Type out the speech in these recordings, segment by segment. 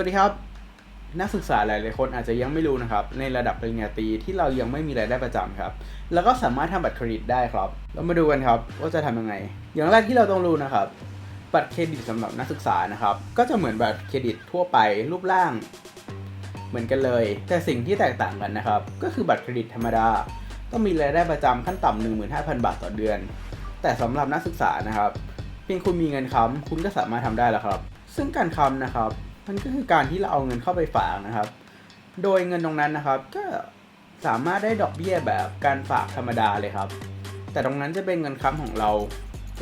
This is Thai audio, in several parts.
วัสดีครับ นักศึกษาหลายๆคนอาจจะยังไม่รู้นะครับ ในระดับปริญญาตรีที่เรายังไม่มีรายได้ประจำครับ แล้วก็สามารถทำบัตรเครดิตได้ครับ เรามาดูกันครับว่าจะทำยังไง อย่างแรกที่เราต้องรู้นะครับ บัตรเครดิตสำหรับนักศึกษานะครับ ก็จะเหมือนบัตรเครดิตทั่วไปรูปร่าง เหมือนกันเลย แต่สิ่งที่แตกต่างกันนะครับ ก็คือบัตรเครดิตธรรมดาต้องมีรายได้ประจำขั้นต่ำ15,000 บาทต่อเดือน แต่สำหรับนักศึกษานะครับ เพียงคุณมีเงินค้ำคุณก็สามารถทำได้แล้วครับ ซึ่งการค้ำนะครับ มันก็คือการที่เราเอาเงินเข้าไปฝากนะครับ โดยเงินตรงนั้นนะครับ ก็สามารถได้ดอกเบี้ยแบบการฝากธรรมดาเลยครับ แต่ตรงนั้นจะเป็นเงินค้ำของเรา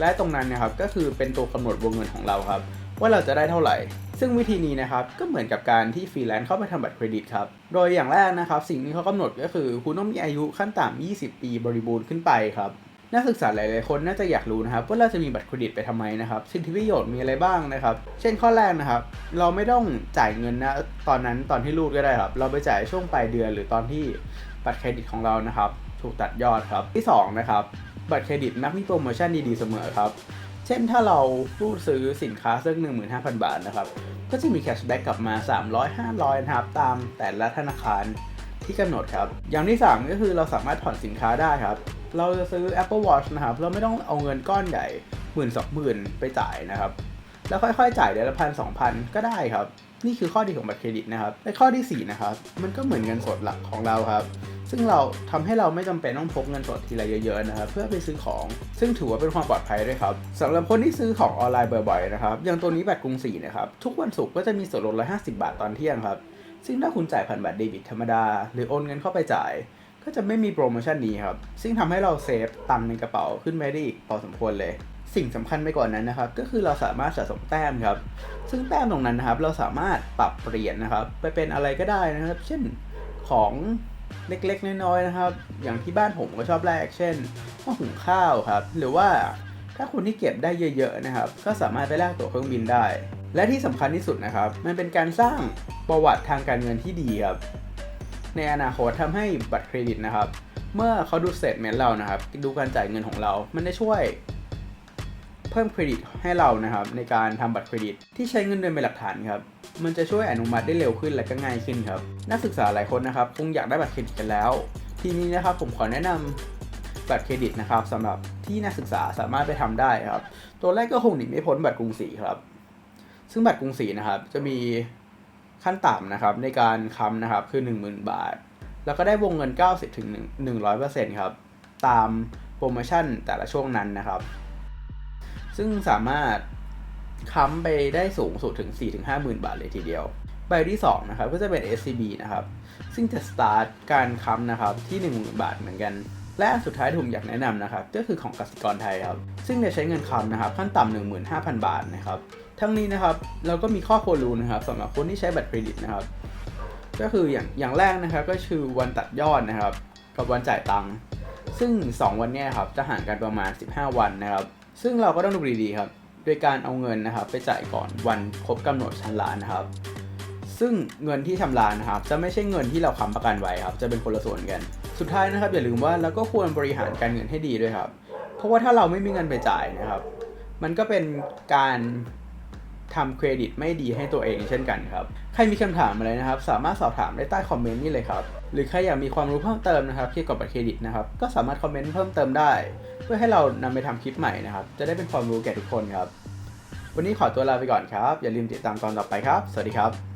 และตรงนั้นนะครับก็คือเป็นตัวกำหนดวงเงินของเราครับ ว่าเราจะได้เท่าไหร่ ซึ่งวิธีนี้นะครับก็เหมือนกับการที่ฟรีแลนซ์เข้าไปทำบัตรเครดิตครับ โดยอย่างแรกนะครับ สิ่งที่เขากำหนดก็คือคุณต้องมีอายุขั้นต่ำ20 ปีบริบูรณ์ขึ้นไปครับนักศึกษาหลาย ๆ คนน่าจะอยากรู้นะครับว่าเราจะมีบัตรเครดิตไปทำไมนะครับ สิทธิประโยชน์มีอะไรบ้างนะครับ เช่นข้อแรกนะครับ เราไม่ต้องจ่ายเงินนะตอนนั้นตอนที่รูดก็ได้ครับ เราไปจ่ายช่วงปลายเดือนหรือตอนที่บัตรเครดิตของเรานะครับ ถูกตัดยอดครับที่สองนะครับบัตรเครดิตมักมีโปรโมชั่นดีๆเสมอครับ เช่นถ้าเรารูดซื้อสินค้าสัก15,000 บาทนะครับ ก็จะมีแคชแบ็กกลับมา 300 500นะครับตามแต่ละธนาคารที่กำหนดครับ อย่างที่ 3 ก็คือเราสามารถผ่อนสินค้าได้ครับ เราจะซื้อ Apple Watch นะครับ เราไม่ต้องเอาเงินก้อนใหญ่หมื่นสองหมื่นไปจ่ายนะครับ แล้วค่อยๆจ่ายเดือนละพันสองพันก็ได้ครับ นี่คือข้อดีของบัตรเครดิตนะครับและข้อที่ 4 นะครับ มันก็เหมือนเงินสดหลักของเราครับ ซึ่งเราทำให้เราไม่จำเป็นต้องพกเงินสดทีละเยอะๆนะครับเพื่อไปซื้อของ ซึ่งถือว่าเป็นความปลอดภัยด้วยครับสำหรับคนที่ซื้อของออนไลน์บ่อยๆนะครับอย่างตัวนี้บัตรกรุงศรีนะครับทุกวันศุกร์ก็จะมีส่วนลด150 บาทตอนเที่ยงครับซึ่งถ้าคุณจ่ายผ่านบัตรเดบิตธรรมดา หรือโอนเงินเข้าไปจ่าย ก็จะไม่มีโปรโมชั่นนี้ครับ ซึ่งทำให้เราเซฟตังในกระเป๋าขึ้นไปได้อีกพอสมควรเลย สิ่งสำคัญไปกว่านนั้นนะครับ ก็คือเราสามารถสะสมแต้มครับ ซึ่งแต้มตรงนั้นนะครับ เราสามารถปรับเปลี่ยนนะครับ ไปเป็นอะไรก็ได้นะครับ เช่นของเล็กๆ น้อยๆนะครับ อย่างที่บ้านผมก็ชอบแลกเช่นหม้อหุงข้าวครับ หรือว่าถ้าคุณที่เก็บได้เยอะๆนะครับ ก็สามารถไปแลกตั๋วเครื่องบินได้ และที่สำคัญที่สุดนะครับ มันเป็นการสร้างประวัติทางการเงินที่ดีครับ ในอนาคตทำให้บัตรเครดิตนะครับ เมื่อเขาดูสเตทเมนต์เรานะครับ ดูการจ่ายเงินของเรา มันได้ช่วย เพิ่มเครดิตให้เรานะครับ ในการทำบัตรเครดิต ที่ใช้เงินเดือนเป็นหลักฐานครับมันจะช่วยอนุมัติได้เร็วขึ้นและก็ง่ายขึ้นครับ นักศึกษาหลายคนนะครับคงอยากได้บัตรเครดิตกันแล้ว ทีนี้นะครับผมขอแนะนำบัตรเครดิตนะครับสำหรับที่นักศึกษาสามารถไปทำได้ครับ ตัวแรกก็คงหนีไม่พ้นบัตรกรุงศรีครับ ซึ่งบัตรกรุงศรีนะครับ จะมี ขั้นต่ำนะครับในการค้ำนะครับคือ 10,000 บาท แล้วก็ได้วงเงิน 90ถึง100%ครับตามโปรโมชั่นแต่ละช่วงนั้นนะครับ ซึ่งสามารถค้ำไปได้สูงสุดถึง 4-5หมื่นบาทเลยทีเดียว ใบที่2นะครับก็จะเป็น SCB นะครับ ซึ่งจะสตาร์ทการค้ำนะครับที่ 10,000 บาทเหมือนกัน และสุดท้ายที่ผมอยากแนะนำนะครับก็คือของกสิกรไทยครับซึ่งจะใช้เงินค้ำนะครับขั้นต่ำ15,000 บาทนะครับทั้งนี้นะครับเราก็มีข้อควรรู้นะครับสำหรับคนที่ใช้บัตรเครดิตนะครับก็คืออย่างอย่างแรกนะครับก็คือวันตัดยอดนะครับ กับวันจ่ายตังค์ซึ่ง 2 วันนี้ครับจะห่างกันประมาณ 15 วันนะครับ ซึ่งเราก็ต้องดูดีๆครับโดยการเอาเงินนะครับ ไปจ่ายก่อนวันครบกำหนดชำระนะครับ ซึ่งเงินที่ชำระนะครับ จะไม่ใช่เงินที่เราค้ำประกันไว้ครับ จะเป็นคนละส่วนกัน สุดท้ายนะครับอย่าลืมว่าเราก็ควรบริหารการเงินให้ดีด้วยครับ เพราะว่าถ้าเราไม่มีเงินไปจ่ายนะครับ มันก็เป็นการทำเครดิตไม่ดีให้ตัวเองเช่นกันครับ ใครมีคำถามอะไรนะครับ สามารถสอบถามได้ใต้คอมเมนต์นี่เลยครับ หรือใครอยากมีความรู้เพิ่มเติมนะครับเกี่ยวกับบัตรเครดิตนะครับ ก็สามารถคอมเมนต์เพิ่มเติมได้ เพื่อให้เรานำไปทำคลิปใหม่นะครับ จะได้เป็นความรู้แก่ทุกคนครับ วันนี้ขอตัวลาไปก่อนครับ อย่าลืมติดตามตอนต่อไปครับ สวัสดีครับ